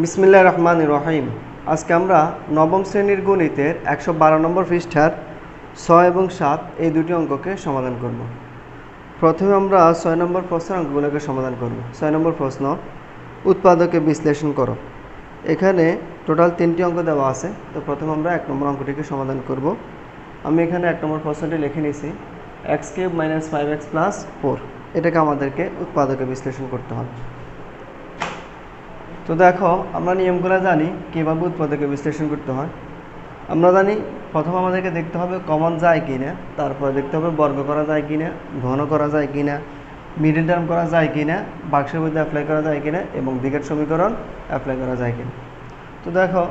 বিসমিল্লাহ রহমান রহিম। আজকে আমরা নবম শ্রেণির গণিতের একশো বারো নম্বর পৃষ্ঠার ছয় এবং সাত এই দুটি অঙ্ককে সমাধান করব। প্রথমে আমরা ছয় নম্বর প্রশ্নের অঙ্কগুলোকে সমাধান করব। ছয় নম্বর প্রশ্ন, উৎপাদকে বিশ্লেষণ করো। এখানে টোটাল তিনটি অঙ্ক দেওয়া আছে, তো প্রথমে আমরা এক নম্বর অঙ্কটিকে সমাধান করব। আমি এখানে এক নম্বর প্রশ্নটি লিখে নিয়েছি x cube minus five x plus four এটাকে আমাদেরকে উৎপাদকে বিশ্লেষণ করতে হবে। তো দেখো, আমরা নিয়মগুলো জানি কীভাবে উৎপাদকে বিশ্লেষণ করতে হয়। আমরা জানি, প্রথম আমাদেরকে দেখতে হবে কমন যায় কি না তারপরে দেখতে হবে বর্গ করা যায় কি না ঘন করা যায় কি না মিডিল টার্ম করা যায় কি না বাক্সের মধ্যে অ্যাপ্লাই করা যায় কি না এবং দিকের সমীকরণ অ্যাপ্লাই করা যায় কি না তো দেখো,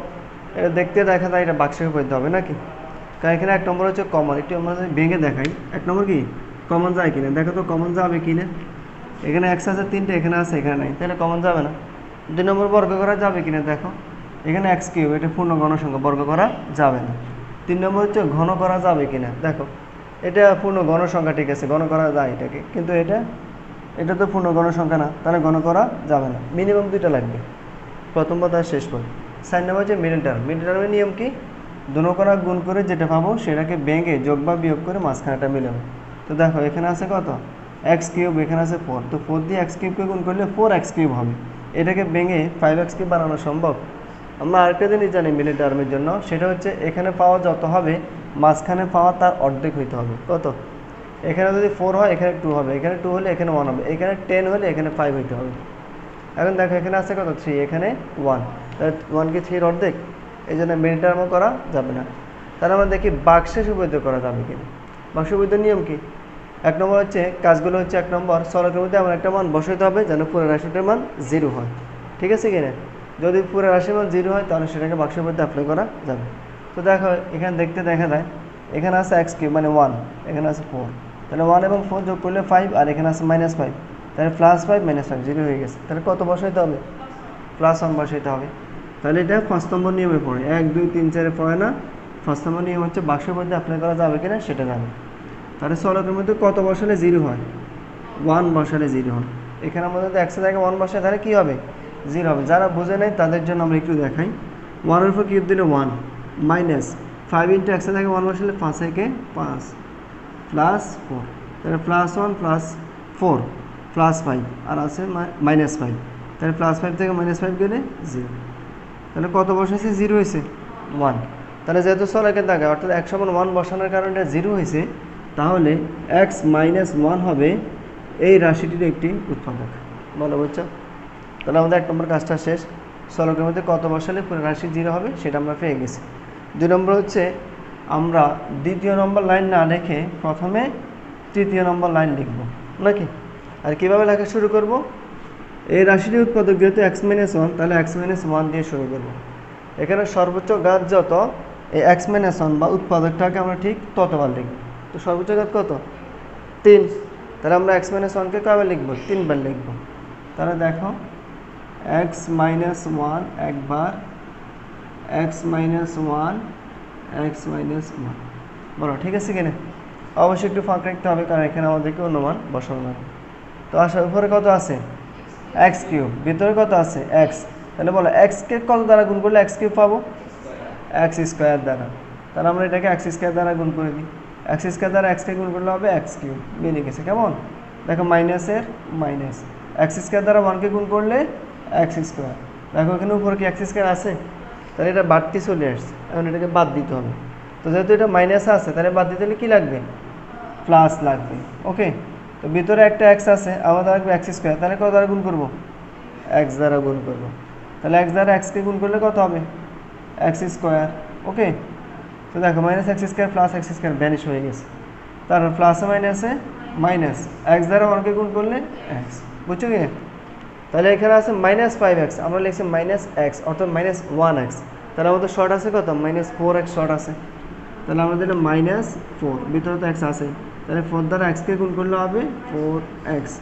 এটা দেখতে দেখা যায় এটা বাক্সের উপরে হবে নাকি? কারণ এখানে এক নম্বর হচ্ছে কমন একটু আমরা ভেঙে দেখাই, এক নম্বর কি? কমন যায় কিনা, দেখো তো কমন যাবে কিনা? এখানে এক্স আছে, তিনটে এখানে আছে, এখানে নাই, তাহলে কমন যাবে না। দুই নম্বর বর্গ করা যাবে কিনা দেখো। এখানে এক্স কিউব, এটা পূর্ণ গণসংখ্যা বর্গ করা যাবে না। তিন নম্বর হচ্ছে ঘন করা যাবে কিনা, দেখো। এটা পূর্ণ গণসংখ্যা ঠিক আছে, ঘন করা যায় এটাকে, কিন্তু এটা এটা তো পূর্ণ গণসংখ্যা না, তাহলে ঘন করা যাবে না। মিনিমাম দুইটা লাগবে। প্রথম পদ আর শেষ পদ সাইন নাম্বার হচ্ছে মিডল টার্ম মিডল টার্মের নিয়ম কি? দুনো করা গুণ করে যেটা পাবো, সেটাকে ভেঙে যোগ বা বিয়োগ করে মাঝখানেটা মিলাবো। তো দেখো, এখানে আছে কত? এক্স কিউব, এখানে আছে ফোর তো ফোর দিয়ে এক্স কিউবকে গুণ করলে ফোর এক্স কিউব হবে। এটাকে ভেঙে ফাইভ এক্স কিউব বানানো সম্ভব। আমরা আরেকটা জিনিস জানি মিলি টার্মের জন্য, সেটা হচ্ছে এখানে পাওয়া যত হবে, মাঝখানে পাওয়া তার অর্ধেক হইতে হবে। কত? এখানে যদি ফোর হয়, এখানে টু হবে। এখানে টু হলে এখানে ওয়ান হবে। এখানে টেন হলে এখানে ফাইভ হইতে হবে। এখন দেখো, এখানে আছে কত? থ্রি এখানে ওয়ান তাহলে ওয়ান কি থ্রির অর্ধেক? এই জন্য মিড টার্মও করা যাবে না। তাহলে আমরা দেখি বাক্সে সুবৈধ করা যাবে কিনা। বাক্স নিয়ম কি? এক নম্বর হচ্ছে, কাজগুলো হচ্ছে এক নম্বর সড়কের মধ্যে আমার একটা মান বসাইতে হবে যেন পুরো রাশিটার মান জিরো হয়। ঠিক আছে কিনা যদি পুরো রাশির মান জিরো হয়, তাহলে সেটাকে বাক্সের মধ্যে অ্যাপ্লাই করা যাবে। তো দেখো, এখানে দেখতে দেখা যায়, এখানে আছে এক্স কিউব মানে ওয়ান এখানে আছে ফোর তাহলে ওয়ান এবং ফোর যোগ করলে ফাইভ আর এখানে আছে মাইনাস ফাইভ তাহলে plus five minus five zero হয়ে গেছে। তাহলে কত বসাইতে হবে? প্লাস ওয়ান বসাইতে হবে। তাহলে এটা পাঁচ নম্বর নিয়মে পড়ে। এক, দুই, তিন, চারে পড়ে না। পাঁচ নম্বর নিয়ম হচ্ছে বাক্সের মধ্যে অ্যাপ্লাই করা যাবে কিনা সেটা জানি। তাহলে সড়কের মধ্যে কত বসালে জিরো হয়? ওয়ান বসালে জিরো হয়। এখানে আমাদের একশো জায়গায় ওয়ান বসায় তাহলে কী হবে? জিরো হবে। যারা বোঝে নেয় তাদের জন্য আমরা একটু দেখাই। ওয়ানের উপর কিউব দিলে ওয়ান মাইনাস ফাইভ ইন্টু একশো জায়গায় ওয়ান বসালে পাঁচ একে পাঁচ। প্লাস ফোর তাহলে plus one plus four plus five আর আছে মাইনাস ফাইভ তাহলে প্লাস ফাইভ থেকে মাইনাস ফাইভ গেলে জিরো তাহলে কত বসেছে জিরো হয়েছে। ওয়ান তাহলে যেহেতু সলাকে থাকে অর্থাৎ একশো ওয়ান বসানোর কারণে জিরো হয়েছে তাহলে এক্স মাইনাস ওয়ান হবে এই রাশিটির একটি উৎপাদক। বলো বুঝছ তাহলে আমাদের এক নম্বর কাজটা শেষ। সলকের মধ্যে কত বসালে পুরো রাশি জিরো হবে সেটা আমরা পেয়ে গেছি। দুই নম্বর হচ্ছে আমরা দ্বিতীয় নম্বর লাইন না রেখে প্রথমে তৃতীয় নম্বর লাইন লিখব, নাকি? আর কীভাবে লেখা শুরু করব? এই রাশিটি উৎপাদক যেহেতু এক্স মাইনাস ওয়ান তাহলে এক্স মাইনাস ওয়ান দিয়ে শুরু করব। এখানে সর্বোচ্চ গাছ যত, এই এক্স মাইনাস ওয়ান বা উৎপাদকটাকে আমরা ঠিক ততবার লিখব। তো সর্বোচ্চ গাছ কত? তিন। তাহলে আমরা এক্স মাইনাস ওয়ানকে কবে লিখব? তিনবার লিখব। তাহলে দেখো এক্স মাইনাস ওয়ান একবার x minus one x minus one বলো, ঠিক আছে কিনা? অবশ্যই একটু ফাঁক রাখতে হবে, কারণ এখানে আমাদেরকে অনুমান বসানো লাগবে। তো আসার উপরে কত আছে? এক্স কিউব ভিতরে কত আছে? এক্স তাহলে বলো এক্সকে কত দ্বারা গুণ করলে এক্স কিউব পাবো? এক্স স্কোয়ার দ্বারা। তাহলে আমরা এটাকে এক্স স্কোয়ার দ্বারা গুণ করে দিই। এক্স স্কোয়ার দ্বারা এক্সকে গুণ করলে হবে এক্স কিউব বেরিয়ে গেছে, কেমন? দেখো মাইনাসের মাইনাস এক্স স্কোয়ার দ্বারা ওয়ানকে গুণ করলে এক্স স্কোয়ার দেখো এখানে উপরে কি এক্স স্কোয়ার আছে? তাহলে এটা বাড়তি চলে আসছে। এখন এটাকে বাদ দিতে হবে। তো যেহেতু এটা মাইনাস আছে, তাহলে বাদ দিতে হলে কী লাগবে? প্লাস লাগবে। ওকে তো ভিতরে একটা এক্স আছে আমাদের লাগবে এক্স স্কোয়ার তাহলে কত দ্বারা গুণ করব? এক্স দ্বারা গুণ করব। তাহলে এক্স দ্বারা এক্সকে গুণ করলে কত হবে? এক্স স্কোয়ার ওকে তো দেখো minus x square plus x square vanish হয়ে গেছে তারপর প্লাসে মাইনাসে মাইনাস এক্স দ্বারা ওয়ানকে গুণ করলে এক্স বুঝছ কি তাহলে এখানে আছে মাইনাস ফাইভ এক্স আমরা লিখছি মাইনাস এক্স অর্থাৎ মাইনাস ওয়ান এক্স তাহলে আমাদের শর্ট আছে কত মাইনাস ফোর এক্স শর্ট আছে তাহলে আমাদের এটা মাইনাস ফোর ভিতরে তো এক্স আছে তাহলে ফোর দ্বারা এক্সকে গুণ করলে হবে ফোর এক্স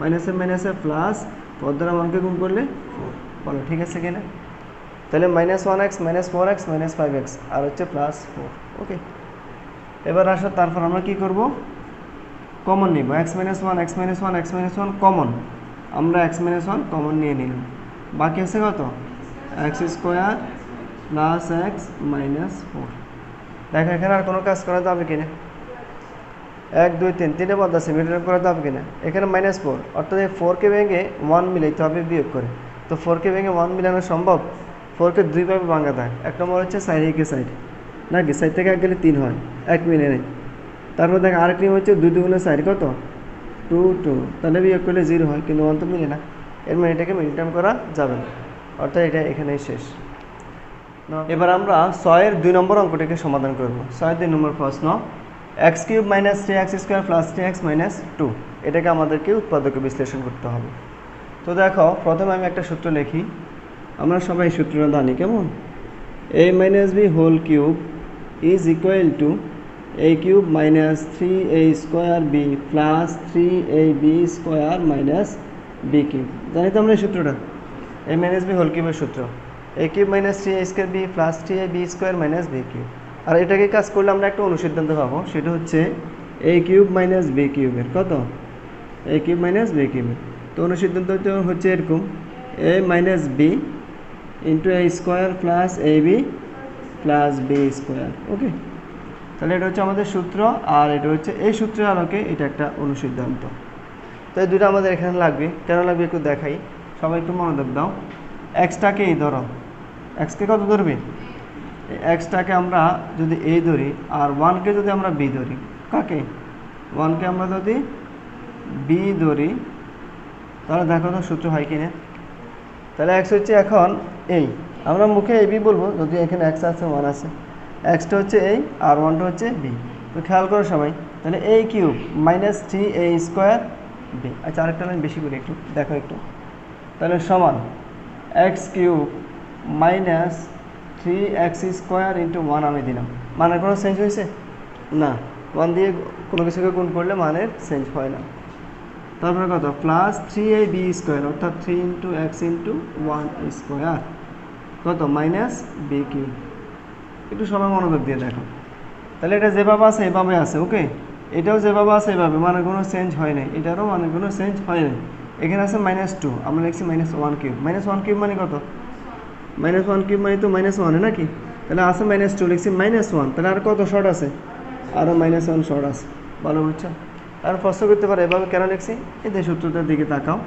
মাইনাসে মাইনাসে প্লাস ফোর দ্বারা ওয়ানকে গুণ করলে ফোর বলো ঠিক আছে কিনা তাহলে minus one x minus four x minus five x আর হচ্ছে প্লাস ফোর ওকে এবার আসো, তারপর আমরা কি করব? কমন নিব। X minus one x minus one x minus one common আমরা এক্স মাইনাস ওয়ান কমন নিয়ে নিলাম। বাকি আছে কত? X square plus x minus four দেখো, এখানে আর কোনো কাজ করা যাবে কিনা? এক, দুই, তিন, তিনটে পদ আছে মিডল করা যাবে কিনা? এখানে মাইনাস ফোর অর্থাৎ ফোরকে ভেঙে ওয়ান মিলাইতে হবে বিয়োগ করে। তো ফোরকে ভেঙে ওয়ান মিলানো সম্ভব? ফোরকে দুইভাবে ভাঙা যায় এক নম্বর হচ্ছে সাইড একে সাইড। নাকি? সাইড থেকে এক গেলে তিন হয়। এক মিলে নেই। তারপর দেখ আরেক নিয়ম হচ্ছে দুই দুগুণে সাইড কত? Two two. তাহলে বিয়োগ করলে জিরো হয়, কিন্তু ওয়ান তো মিলে না। এর মানে এটাকে মিনিটাম করা যাবে না। অর্থাৎ এটা এখানেই শেষ। এবার আমরা ছয়ের দুই নম্বর অঙ্কটাকে সমাধান করব। ছয়ের দুই নম্বর প্রশ্ন x cube minus three x square plus three x minus two এটাকে আমাদেরকে উৎপাদকে বিশ্লেষণ করতে হবে। তো দেখো, প্রথমে আমি একটা সূত্র লিখি। আমরা সবাই সূত্রটা জানি, কেমন? A minus b whole cube is equal to a cube minus three a square b plus three a b square minus b cube জানি তো আমরা এই সূত্রটা? এ মাইনাস বি হোল কিউবের সূত্র। A cube minus three a square b plus three a b square minus b cube আর এটাকে কাজ করলে আমরা একটা অনুসিদ্ধান্ত পাবো, সেটা হচ্ছে এ কিউব মাইনাস বি কিউবের কত? এ কিউব মাইনাস বি কিউবের তো অনুসিদ্ধান্ত হচ্ছে এরকম a minus b into a square plus a b plus b square okay তাহলে এটা হচ্ছে আমাদের সূত্র, আর এটা হচ্ছে এই সূত্রের আলোকে এটা একটা অনুসিদ্ধান্ত। তো এই দুটো আমাদের এখানে লাগবে, কেন লাগবে একটু দেখাই? সবাই একটু মনোযোগ দাও। এক্সটাকে এই ধরো? এক্সকে কত ধরবে? এক্সটাকে আমরা যদি এই ধরি, আর ওয়ানকে যদি আমরা বি ধরি, কাকে? ওয়ানকে আমরা যদি বি ধরি, তাহলে দেখো তো সূত্র হয় কিনা। তাহলে এক্স হচ্ছে এখন এই আমরা মুখে এ বি বলব যদি এখানে এক্স আছে ওয়ান আছে। এক্সটা হচ্ছে এই আর ওয়ানটা হচ্ছে বি তো খেয়াল করো সবাই, তাহলে a cube minus three a square b আচ্ছা আরেকটা লাইন বেশি করি একটু, দেখো একটু। তাহলে সমান x cube minus three x square into one আমি দিলাম। মানের কোনো চেঞ্জ হয়েছে? না। ওয়ান দিয়ে কোনো কিছুকে গুণ করলে মানের চেঞ্জ হয় না। তারপরে কত? Plus three a b square, অর্থাৎ three into x into one square. কত মাইনাস বি কিউ একটু সবাই মনোযোগ দিয়ে দেখো। তাহলে এটা যেভাবে আছে, এভাবে আছে ওকে এটাও যেভাবে আছে, এভাবে। মানে কোনো চেঞ্জ হয় নাই। এটারও মানে কোনো চেঞ্জ হয় নাই। এখানে আছে মাইনাস টু আমরা লিখছি minus one cube minus one cube মানে কত? মাইনাস ওয়ান কিউব মানে তো মাইনাস ওয়ানে নাকি? তাহলে আছে মাইনাস টু লিখছি মাইনাস ওয়ান তাহলে আর কত শর্ট আছে? আরও মাইনাস ওয়ান শর্ট আছে। ভালো বুঝছ? আর প্রশ্ন করতে পারে, এভাবে কেন লিখছি? এই যে সূত্রটার দিকে তাকাও।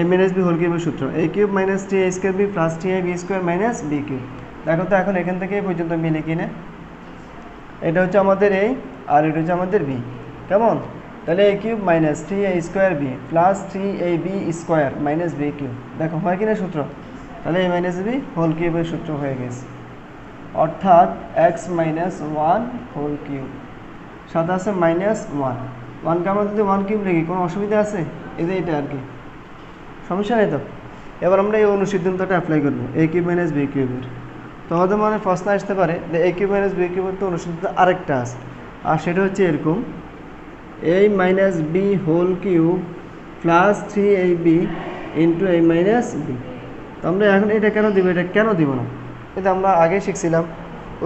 এ মাইনাস বি হোল কিউবের সূত্র। A cube minus three a square b plus three a b square minus b cube দেখো তো এখন এখান থেকে পর্যন্ত মিলে কিনা এটা হচ্ছে আমাদের এই আর এটা হচ্ছে আমাদের বি কেমন? তাহলে a cube minus three a square b plus three a b square minus b cube দেখো, হয় কিনা সূত্র? তাহলে এই মাইনাস বি হোল কিউবের সূত্র হয়ে গেছে। অর্থাৎ x minus one whole cube সাথে আছে মাইনাস ওয়ান ওয়ানকে আমরা যদি ওয়ান কিউব লিখি, কোনো অসুবিধা আছে? এই যে এটা আর কি। সমস্যা নেই তো? এবার আমরা এই অনুসিদ্ধান্তটা অ্যাপ্লাই করব এ কিউব মাইনাস বি কিউবের তোমাদের মনে প্রশ্ন আসতে পারে যে এ কিউব মাইনাস বি কিউবের তো অনুসিদ্ধান্ত আরেকটা আছে। আর সেটা হচ্ছে এরকম a minus b whole cube plus three a b into a minus b তো আমরা এখন এটা কেন দিব, এটা কেন দিব না? এটা আমরা আগে শিখছিলাম।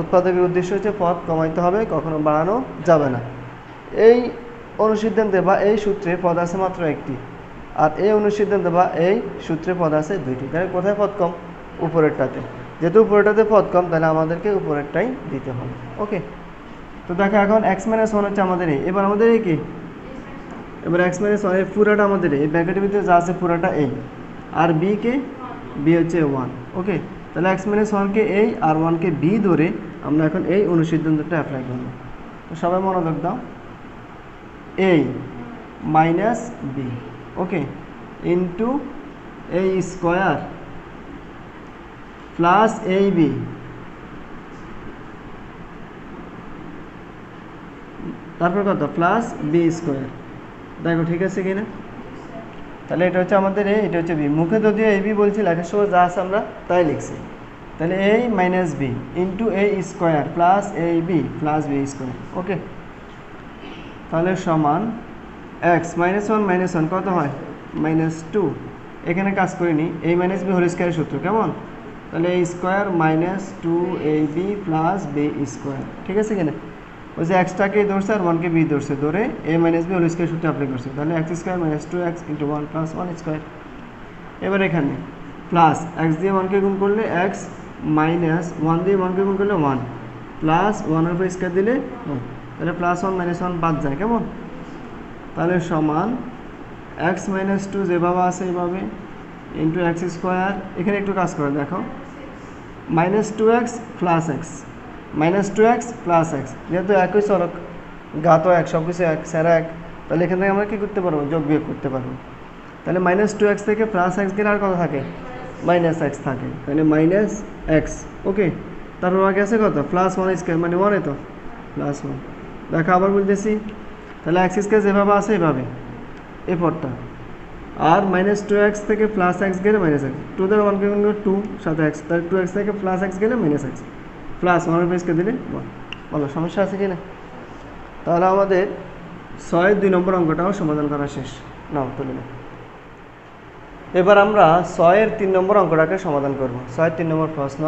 উৎপাদকের উদ্দেশ্য হচ্ছে পথ কমাইতে হবে, কখনো বাড়ানো যাবে না। এই অনুসিদ্ধান্তে বা এই সূত্রে পদ আছে মাত্র একটি। আর এই অনুসিদ্ধান্তে বা এই সূত্রে পদ আছে দুইটি। তাহলে কোথায় পদ কম? উপরেরটাতে। যেহেতু উপরেরটাতে পদ কম, তাহলে আমাদেরকে উপরেরটাই দিতে হবে। ওকে? তো দেখো এখন এক্স মাইনাস ওয়ান হচ্ছে আমাদের এই এবার আমাদের এই কি? এবার এক্স মাইনাস ওয়ানের পুরাটা আমাদের এই ব্র্যাকেটের ভিতরে যা আছে পুরাটা এই। আর বি কে? বি হচ্ছে ওয়ান ওকে? তাহলে এক্স মাইনাস ওয়ানকে এই আর ওয়ানকে বি ধরে আমরা এখন এই অনুসিদ্ধান্তটা অ্যাপ্লাই করব। তো সবাই মনোযোগ দাও। A minus b okay into a square plus a b তারপর কত? প্লাস বি স্কোয়ার দেখো, ঠিক আছে কি না তাহলে এটা হচ্ছে আমাদের এ এটা হচ্ছে বি মুখে যদিও এই বি বলছি, লেখার সময় যা আছে আমরা তাই লিখছি। তাহলে a minus b into a square plus a b plus b square okay তাহলে সমান x minus one minus one কত হয়? মাইনাস টু এখানে কাজ করিনি, এই মাইনাস বি হোল স্কোয়ারের সূত্র, কেমন? তাহলে a square minus two a b plus b square ঠিক আছে কিনা ওই যে এক্সটাকে ধরছে আর ওয়ানকে বি ধরছে, ধরে a minus b whole square সূত্র অ্যাপ্লাই করছে। তাহলে x square minus two x into one plus one square এবার এখানে প্লাস এক্স দিয়ে ওয়ানকে গুণ করলে এক্স মাইনাস ওয়ান দিয়ে ওয়ানকে গুণ করলে ওয়ান প্লাস ওয়ানের উপর স্কোয়ার দিলে তাহলে প্লাস ওয়ান মাইনাস ওয়ান বাদ যায়, কেমন? তাহলে সমান এক্স মাইনাস টু যেভাবে আছে এইভাবে ইন্টু এক্স স্কোয়ার এখানে একটু কাজ করে দেখো। Minus two x plus x minus two x plus x যেহেতু একই সড়ক গাত এক সব কিছু এক স্যার এক। তাহলে এখান থেকে আমরা কী করতে পারব? যোগ বিয়োগ করতে পারব। তাহলে মাইনাস টু এক্স থেকে প্লাস এক্স গেলে আর কত থাকে? মাইনাস এক্স থাকে। তাহলে মাইনাস এক্স ওকে? তারপর বাকি আছে কত? প্লাস ওয়ান স্কোয়ার মানে ওয়ানে তো? প্লাস ওয়ান দেখো আবার বলতেছি। তাহলে এক্স স্কোয়ার যেভাবে আছে এভাবে এ পরটা আর মাইনাস টু এক্স থেকে প্লাস এক্স গেলে মাইনাস এক্স টু দ্বারা ওয়ানকে টু সাথে এক্স তাহলে টু এক্স থেকে প্লাস এক্স গেলে মাইনাস এক্স প্লাস ওয়ানের পেজকে দিলে ওয়ান বলো, সমস্যা আছে কি না তাহলে আমাদের ছয় দুই নম্বর অঙ্কটাও সমাধান করা শেষ। নাও, তুলে নাও। এবার আমরা ছয়ের তিন নম্বর অঙ্কটাকে সমাধান করব। ছয়ের তিন নম্বর প্রশ্ন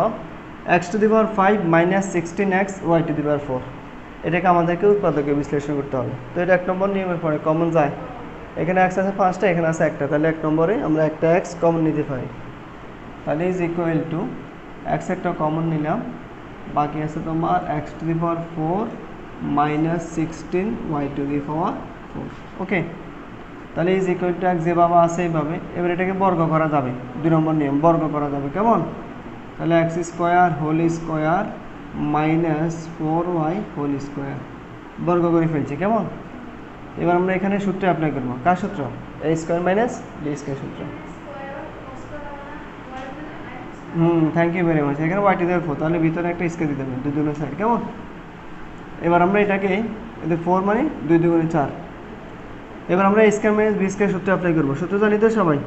x to the power five minus sixteen x y to the power four এটাকে আমাদেরকে উৎপাদকে বিশ্লেষণ করতে হবে। তো এটা এক নম্বর নিয়মের পরে কমন যায়। এখানে এক্স আছে পাঁচটা, এখানে আছে একটা। তাহলে এক নম্বরে আমরা একটা এক্স কমন নিতে পারি। তাহলে ইজ ইকুয়াল টু এক্স একটা কমন নিলাম। বাকি আছে তোমার x to the power four minus sixteen y to the power four okay তাহলে ইজ ইকুয়াল টু এক্স যেভাবে আছে এইভাবে। এবার এটাকে বর্গ করা যাবে। দুই নম্বর নিয়ম, বর্গ করা যাবে। কেমন? তাহলে x square whole square minus four y whole square. বর্গ করে ফেলছি, কেমন? এবার আমরা এখানে সূত্র অ্যাপ্লাই করব। কার সূত্র? A square minus b square সূত্র। Hmm thank you very much এখানে ওয়াইটি ফোর তাহলে ভিতরে একটা স্কেল দিতে হবে, দুই দুগুণে সাইড কেমন? এবার আমরা এটাকে, এদের ফোর মানে দুই দুগুণে চার। এবার আমরা স্কোয়ার মাইনাস বি স্কোয়ার সূত্র অ্যাপ্লাই করব। সূত্র জানি তো সবাই?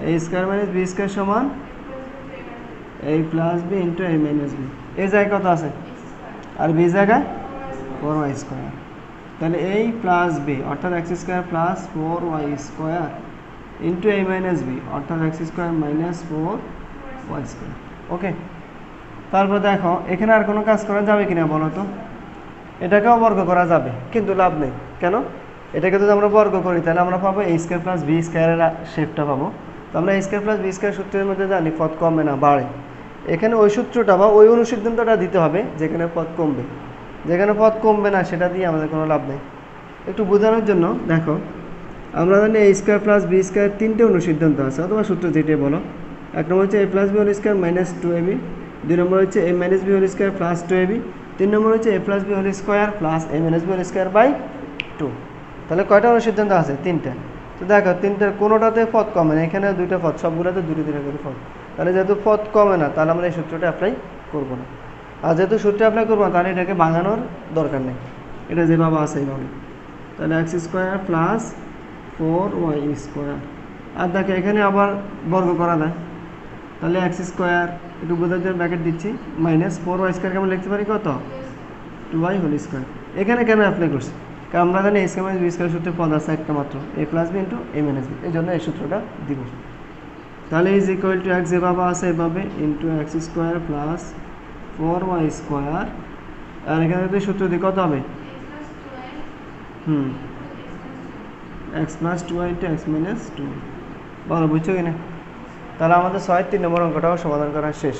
A square minus b square সমান a plus b into a minus b a জায়গায় কত আছে? আর বি জায়গায়? ফোর ওয়াই স্কোয়ার তাহলে এই প্লাস বি অর্থাৎ x square plus four y square into a minus b অর্থাৎ x square minus four y square okay তারপর দেখো, এখানে আর কোনো কাজ করা যাবে কিনা বলো তো? এটাকেও বর্গ করা যাবে, কিন্তু লাভ নেই। কেন? এটাকে যদি আমরা বর্গ করি, তাহলে আমরা পাবো এ স্কোয়ার প্লাস বি স্কোয়ারের শেপটা পাবো। তো আমরা a square plus b square সূত্রের মধ্যে জানি, পদ কমে না, বাড়ে। এখানে ওই সূত্রটা বা ওই অনুসিদ্ধান্তটা দিতে হবে, যেখানে পদ কমবে। যেখানে পদ কমবে না, সেটা দিয়ে আমাদের কোনো লাভ নেই। একটু বোঝানোর জন্য, দেখো, আমরা জানি a square plus b square তিনটে অনুসিদ্ধান্ত আছে, অথবা সূত্র যেটাই বলো। এক নম্বর হচ্ছে a plus b whole square minus two a b দুই নম্বর হচ্ছে a minus b whole square plus two a b তিন নম্বর হচ্ছে a plus b whole square plus a minus b whole square by two তাহলে কয়টা অনুসিদ্ধান্ত আছে? তিনটা। তো দেখো, তিনটার কোনোটাতে পদ কমে না এখানে দুইটা পদ সবগুলোতে দুটো দুটো করে পদ তাহলে যেহেতু পথ কমে না, তাহলে আমরা এই সূত্রটা অ্যাপ্লাই করব না। আর যেহেতু সূত্র অ্যাপ্লাই করব না, তাহলে এটাকে ভাঙানোর দরকার নেই। এটা যেভাবে আছে এইভাবে। তাহলে x square plus four y square আর দেখো, এখানে আবার বর্গ করা যায়। তাহলে এক্স স্কোয়ার একটু বোঝার জন্য ব্র্যাকেট দিচ্ছি। মাইনাস ফোর ওয়াই স্কোয়ার কেমন লিখতে পারি, কত? টু ওয়াই হোল স্কোয়ার এখানে কেন অ্যাপ্লাই করছি? কারণ আমরা জানি a square minus b square সূত্রে পদ আছে একটা মাত্র। A plus b into a minus b এই জন্য এই সূত্রটা দিব। তাহলে ইজ ইকুয়াল টু এক্স যেভাবে আছে এভাবে into x square plus four y square আর এখানে যদি সূত্র দিই কত হবে হুম। X plus two y into x minus two বলো বুঝছ কিনা তাহলে আমাদের ছয় তিন নম্বর অঙ্কটাও সমাধান করা শেষ।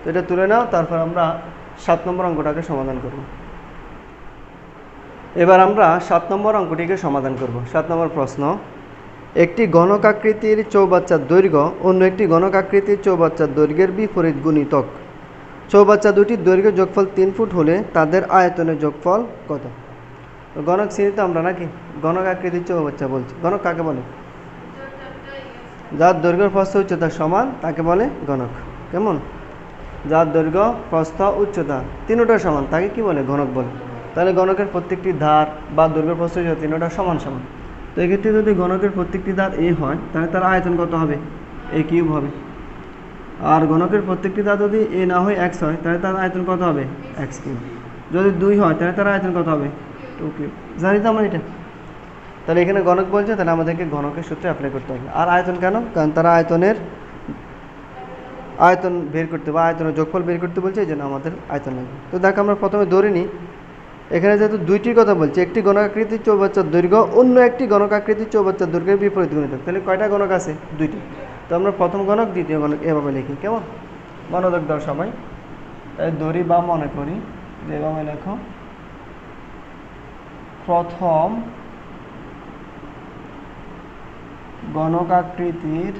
তো এটা তুলে নাও, তারপর আমরা সাত নম্বর অঙ্কটাকে সমাধান করব। এবার আমরা সাত নম্বর অঙ্কটিকে সমাধান করব। সাত নম্বর প্রশ্ন। একটি গণকাকৃতির চৌবাচ্চার দৈর্ঘ্য অন্য একটি গণকাকৃতির চৌবাচ্চার দৈর্ঘ্যের বিপরীত গুণিতক। চৌবাচ্চা দুটির দৈর্ঘ্য যোগফল তিন ফুট হলে তাদের আয়তনের যোগফল কত? গণক শ্রেণি তো আমরা নাকি গণক আকৃতির চৌবাচ্চা বলছি। গণক কাকে বলে? যার দৈর্ঘ্য প্রস্থ উচ্চতা সমান তাকে বলে গণক। কেমন? যার দৈর্ঘ্য প্রস্থ উচ্চতা তিনোটা সমান, তাকে কি বলে? গণক বলে। তাহলে গণকের প্রত্যেকটি ধার বা দৈর্ঘ্য প্রস্থ উচ্চতা তিনোটা সমান সমান। তো এক্ষেত্রে যদি গণকের প্রত্যেকটি ধার এ হয়, তাহলে তার আয়তন কত হবে? এ কিউব হবে। আর গণকের প্রত্যেকটি দাঁত যদি এ না হয়, এক্স হয়, তাহলে তার আয়তন কত হবে? X cube. যদি দুই হয়, তাহলে তার আয়তন কত হবে? Two cube. জানি তো আমরা এটা? তাহলে এখানে গণক বলছে, তাহলে আমাদেরকে গণকের সূত্রে অ্যাপ্লাই করতে হবে। আর আয়তন কেন? কারণ তারা আয়তনের আয়তন বের করতে বা আয়তনের যোগফল বের করতে বলছে, এই জন্য আমাদের আয়তন লাগবে। তো দেখ আমরা প্রথমে ধরে নিই এখানে যেহেতু দুইটির কথা বলছি, একটি গণকাকৃতির চৌবাচ্চার দৈর্ঘ্য, অন্য একটি গণকাকৃতির চৌবাচ্চার দৈর্ঘ্যের বিপরীত গুণিতক। তাহলে কয়টা গণক আছে? দুইটি। তো আমরা প্রথম গণক, দ্বিতীয় গণক এভাবে লিখি, কেমন? মনোযোগ দাও সবাই। তাই দড়ি বা মনে করি, যে এভাবে লেখো। প্রথম গণকাকৃতির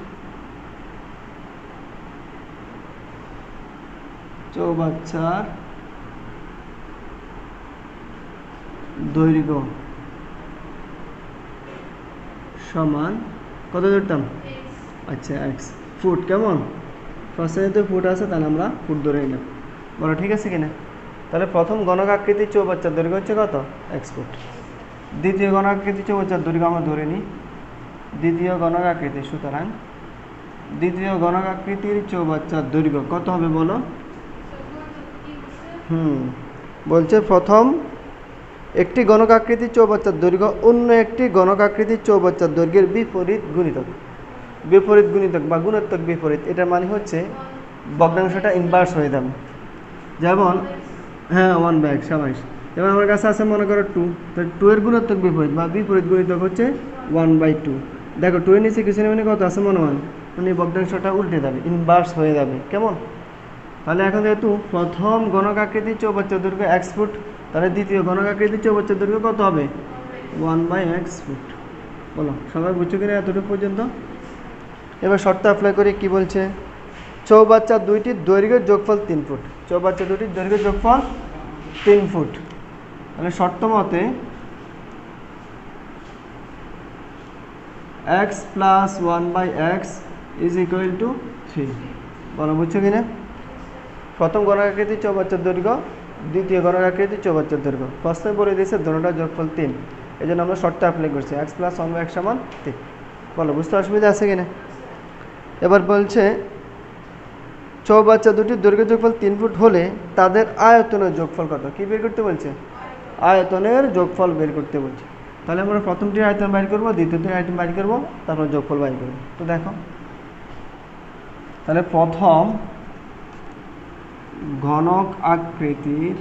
চৌবাচ্চার দৈর্ঘ্য সমান কত ধরতাম? আচ্ছা এক্স ফুট কেমন? ফার্স্টে যেহেতু ফুট আছে তাহলে আমরা ফুট ধরে নিলাম। বলো ঠিক আছে কিনা? তাহলে প্রথম গণক আকৃতির চৌবাচ্চার দৈর্ঘ্য হচ্ছে কত? X foot. দ্বিতীয় গণক আকৃতির চৌবাচ্চার দৈর্ঘ্য আমরা ধরে নিই। দ্বিতীয় গণক আকৃতি সুতরাং দ্বিতীয় গণক আকৃতির চৌবাচ্চার দৈর্ঘ্য কত হবে বলো? হুম বলছে প্রথম একটি গণক আকৃতির চৌবাচ্চার দৈর্ঘ্য অন্য একটি গণক আকৃতির চৌবাচ্চার দৈর্ঘ্যের বিপরীত গুণিতক। বিপরীত গুণিতক বা গুণাত্মক বিপরীত, এটার মানে হচ্ছে ভগ্নাংশটা ইনভার্স হয়ে যাবে। যেমন হ্যাঁ ওয়ান ব্যাগ সাবাইশ যেমন আমার কাছে আছে, মনে করো টু তো টু এর গুণাত্মক বিপরীত বা বিপরীত গুণিতক হচ্ছে ওয়ান বাই টু দেখো টু এর নিচে কিছু নেই কত আছে, মনে হয়? মানে ভগ্নাংশটা উল্টে যাবে ইনভার্স হয়ে যাবে। কেমন? তাহলে এখন যেহেতু প্রথম গণক আকৃতির চৌবাচ্চার দৈর্ঘ্য এক্স ফুট তাহলে দ্বিতীয় গণক আকৃতির চৌবাচ্চার দৈর্ঘ্য কত হবে? ওয়ান বাই এক্স ফুট বলো, সবাই বুঝছ কিনা এতটুকু পর্যন্ত? এবার শর্ত অ্যাপ্লাই করে, কি বলছে? চৌবাচ্চা দুইটির দৈর্ঘ্যের যোগফল তিন ফুট চৌবাচ্চা দুইটির দৈর্ঘ্যের যোগফল তিন ফুট তাহলে শর্ত মতে x plus one by x is equal to three বলো, বুঝছ কিনা? প্রথম গণাকৃতির চৌবাচ্চার দৈর্ঘ্য, দ্বিতীয় গণাকৃতির চৌবাচ্চার দৈর্ঘ্য। প্রশ্নে বলে দিয়েছে দুটোটা যোগফল তিন। এই জন্য আমরা শর্টটা অ্যাপ্লাই করছি। এক্স প্লাস ওয়ান এক্স সমান তিন। বলো, বুঝতে অসুবিধা আছে কিনা? এবার বলছে, চৌবাচ্চা দুটির দৈর্ঘ্য যোগফল তিন ফুট হলে তাদের আয়তনের যোগফল কত? কী বের করতে বলছে? আয়তনের যোগফল বের করতে বলছে। তাহলে আমরা প্রথমটির আয়তন বাইর করব, দ্বিতীয়টির আয়তন বাইর করব, তারপর যোগফল বাইর করব। তো দেখো, তাহলে প্রথম ঘনক আকৃতির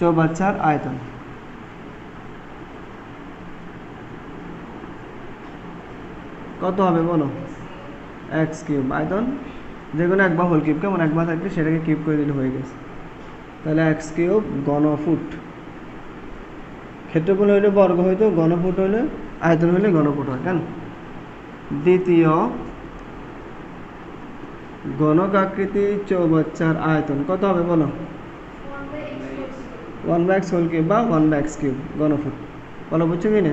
চৌবাচ্চার আয়তন। কত হবে বলো? এক্স কিউব আয়তন। যে কোনো একবার হোল কিউব কেমন একবার থাকলে সেটাকে কিউব করে দিলে হয়ে গেছে। তাহলে এক্স কিউব ঘনফুট। ক্ষেত্রফল হইলে বর্গ হইতো, ঘনফুট হইলে আয়তন হইলে ঘনফুট হয়, কেন? দ্বিতীয় গণক আকৃতি চৌবাচ্চার আয়তন। কত হবে বলো? One by x whole cube বা ওয়ান ব্যাক্স কিউব ঘনফুট বলো, বুঝছ কি না?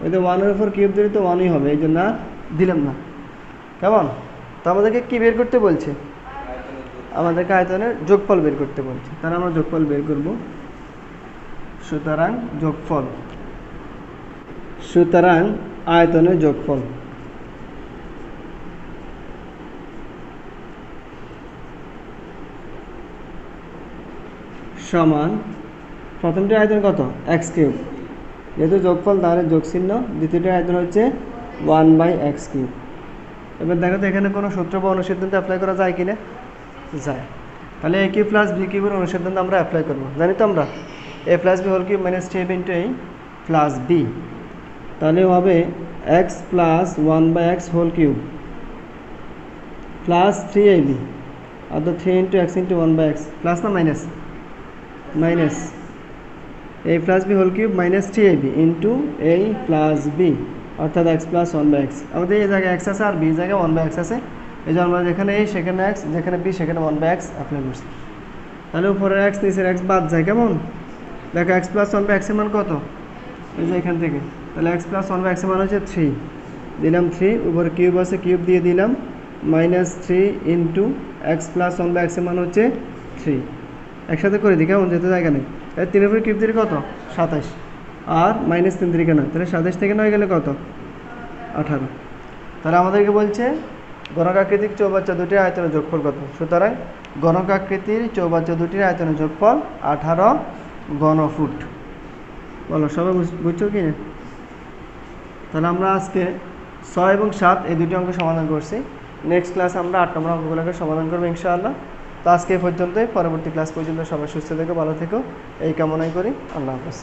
ওই তো ওয়ানের উপর কিউব দিলে তো ওয়ানই হবে, এই জন্য আর দিলাম না। কেমন? তো আমাদেরকে কী বের করতে বলছে? আমাদেরকে আয়তনের যোগফল বের করতে বলছে। তাহলে আমরা যোগফল বের করব। সুতরাং যোগফল। সুতরাং আয়তনের যোগফল। সমান প্রথমটি আয়তন কত? এক্স কিউব যেহেতু যোগফল তাহলে যোগ চিহ্ন দ্বিতীয়টি আয়তন হচ্ছে ওয়ান বাই এক্স কিউব এবার দেখো তো এখানে কোনো সূত্র বা অনুসিদ্ধান্ত অ্যাপ্লাই করা যায় কিনা? যায়। তাহলে এ কিউ প্লাস বি কিউবের অনুসিদ্ধান্ত আমরা অ্যাপ্লাই করব। জানি তো আমরা? A plus b whole cube minus three into a plus b তাহলে হবে x plus one by x whole cube plus three a b অর্থাৎ three into x into one by x plus না minus minus a plus b whole cube minus three a b into a plus b অর্থাৎ x plus one by x আমাদের এই জায়গায় x আছে আর B জায়গায় one by x আছে। এই জন্য আমরা যেখানে এই সেখানে এক্স যেখানে বি সেখানে ওয়ান বাই এক্স অ্যাপ্লাই করছি। তাহলে উপরের এক্স নিচের এক্স বাদ যায় কেমন? দেখো এক্স প্লাস ওয়ান বাই এক্সের মান কত? এই যে এখান থেকে। তাহলে এক্স প্লাস ওয়ান বাই এক্সের মান হচ্ছে থ্রি দিলাম থ্রি উপরে কিউব আছে কিউব দিয়ে দিলাম minus three into x plus one by এক্সের মান হচ্ছে থ্রি একসাথে করে দিই, কেমন? যেতে জায়গা নেই। তিনের উপরে কিউব দিলে কত? সাতাশ। আর মাইনাস তিন থেকে নয় তাহলে সাতাশ থেকে নয় গেলে কত? আঠারো। তাহলে আমাদেরকে বলছে, গণকাকৃতিক চৌবাচ্চা দুটির আয়তনের যোগফল কত? সুতরাং গণকাকৃতির চৌবাচ্চা দুটির আয়তনের যোগফল আঠারো ঘনফুট। বলো, সবাই বুঝছ কি না? তাহলে আমরা আজকে ছয় এবং সাত এই দুটি অঙ্ক সমাধান করছি। নেক্সট ক্লাস আমরা আট নম্বর অঙ্কগুলোকে সমাধান করব ইনশাআল্লাহ। তো আজকে পর্যন্তই। পরবর্তী ক্লাস পর্যন্ত সবাই সুস্থ থেকো, ভালো থেকো। এই কামনাই করি। আল্লাহ হাফেজ।